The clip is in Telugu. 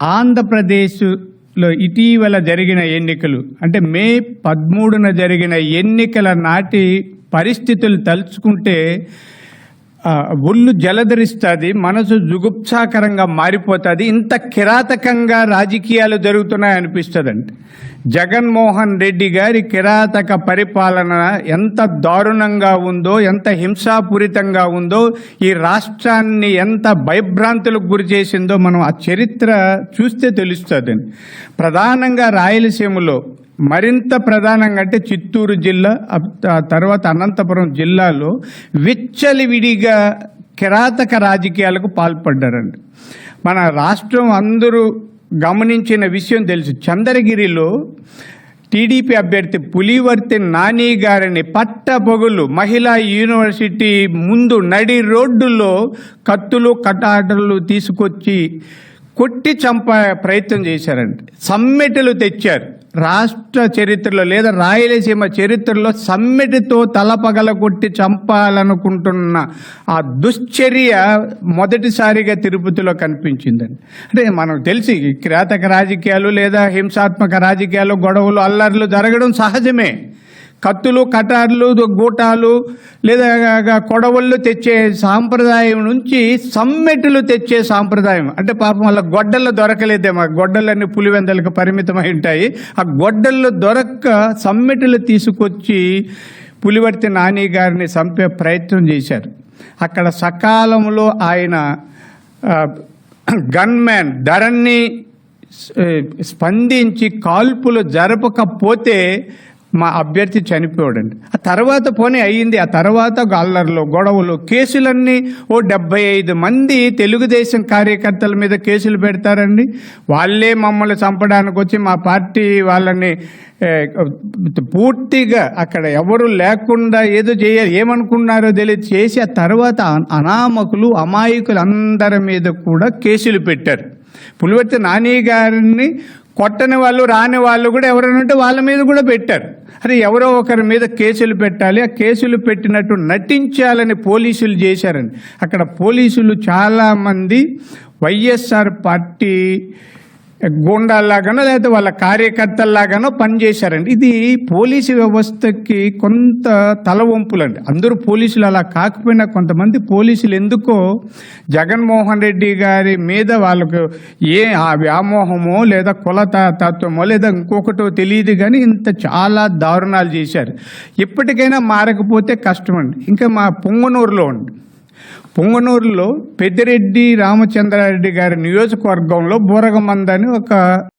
ఆంధ్రప్రదేశ్లో ఇటీవల జరిగిన ఎన్నికలు అంటే మే పదమూడున జరిగిన ఎన్నికల నాటి పరిస్థితులు తలుచుకుంటే ఒళ్ళు జలధరిస్తుంది మనసు జుగుప్సాకరంగా మారిపోతుంది ఇంత కిరాతకంగా రాజకీయాలు జరుగుతున్నాయి అనిపిస్తుందండి. జగన్మోహన్ రెడ్డి గారి కిరాతక పరిపాలన ఎంత దారుణంగా ఉందో ఎంత హింసాపూరితంగా ఉందో ఈ రాష్ట్రాన్ని ఎంత భయభ్రాంతులకు గురి చేసిందో మనం ఆ చరిత్ర చూస్తే తెలుస్తుందండి. ప్రధానంగా రాయలసీమలో మరింత ప్రధానంగా అంటే చిత్తూరు జిల్లా తర్వాత అనంతపురం జిల్లాలో విచ్చలివిడిగా కిరాతక రాజకీయాలకు పాల్పడ్డారండి. మన రాష్ట్రం అందరూ గమనించిన విషయం తెలుసు. చంద్రగిరిలో టీడీపీ అభ్యర్థి పులివర్తి నాని గారిని పట్టపొగులు మహిళా యూనివర్సిటీ ముందు నడి రోడ్డులో కత్తులు కటాటలు తీసుకొచ్చి కొట్టి చంప ప్రయత్నం చేశారండి. సమ్మెటలు తెచ్చారు. రాష్ట్ర చరిత్రలో లేదా రాయలసీమ చరిత్రలో సమ్మెటితో తలపగల కొట్టి చంపాలనుకుంటున్న ఆ దుశ్చర్య మొదటిసారిగా తిరుపతిలో కనిపించిందండి. అంటే మనకు తెలిసి క్రేతక కిరాతక రాజకీయాలు లేదా హింసాత్మక రాజకీయాలు గొడవలు అల్లర్లు జరగడం సహజమే. కత్తులు కటార్లు గూటాలు లేదా కొడవళ్ళు తెచ్చే సాంప్రదాయం నుంచి సమ్మెట్లు తెచ్చే సాంప్రదాయం. అంటే పాపం వాళ్ళ గొడ్డళ్ళు దొరకలేదేమో గొడ్డలన్నీ పులివెందలకు పరిమితమై ఉంటాయి. ఆ గొడ్డళ్ళు దొరక్క సమ్మెట్లు తీసుకొచ్చి పులివర్తి నాని గారిని చంపే ప్రయత్నం చేశారు. అక్కడ సకాలంలో ఆయన గన్మ్యాన్ ధరణి స్పందించి కాల్పులు జరపకపోతే మా అభ్యర్థి చనిపోయాడండి. ఆ తర్వాత పోనీ అయ్యింది. ఆ తర్వాత గల్లర్లు గొడవలు కేసులన్నీ ఓ డెబ్బై ఐదు మంది తెలుగుదేశం కార్యకర్తల మీద కేసులు పెడతారండి. వాళ్ళే మమ్మల్ని చంపడానికి వచ్చి మా పార్టీ వాళ్ళని పూర్తిగా అక్కడ ఎవరు లేకుండా ఏదో చేయాలి ఏమనుకున్నారో తెలియదు. చేసి ఆ తర్వాత అనామకులు అమాయకులు అందరి మీద కూడా కేసులు పెట్టారు. పులివర్తి నాని గారిని కొట్టని వాళ్ళు రాని వాళ్ళు కూడా ఎవరైనా ఉంటే వాళ్ళ మీద కూడా పెట్టారు. అరే ఎవరో ఒకరి మీద కేసులు పెట్టాలి. ఆ కేసులు పెట్టినట్టు నటించాలని పోలీసులు చేశారండి. అక్కడ పోలీసులు చాలామంది వైఎస్ఆర్ పార్టీ గూండాల్లాగానో లేకపోతే వాళ్ళ కార్యకర్తల్లాగానో పనిచేశారండి. ఇది పోలీసు వ్యవస్థకి కొంత తలవంపులండి అందరూ పోలీసులు అలా కాకపోయినా కొంతమంది పోలీసులు ఎందుకో జగన్మోహన్ రెడ్డి గారి మీద వాళ్ళకు ఏ ఆ వ్యామోహమో లేదా కుల త- తత్వమో లేదా ఇంకొకటో తెలియదు కానీ ఇంత చాలా దారుణాలు చేశారు. ఇప్పటికైనా మారకపోతే కష్టమండి. ఇంకా మా పొంగనూరులో ఉండి పొంగనూరులో పెద్దిరెడ్డి రామచంద్రారెడ్డి గారి నియోజకవర్గంలో బూరగమంద అని ఒక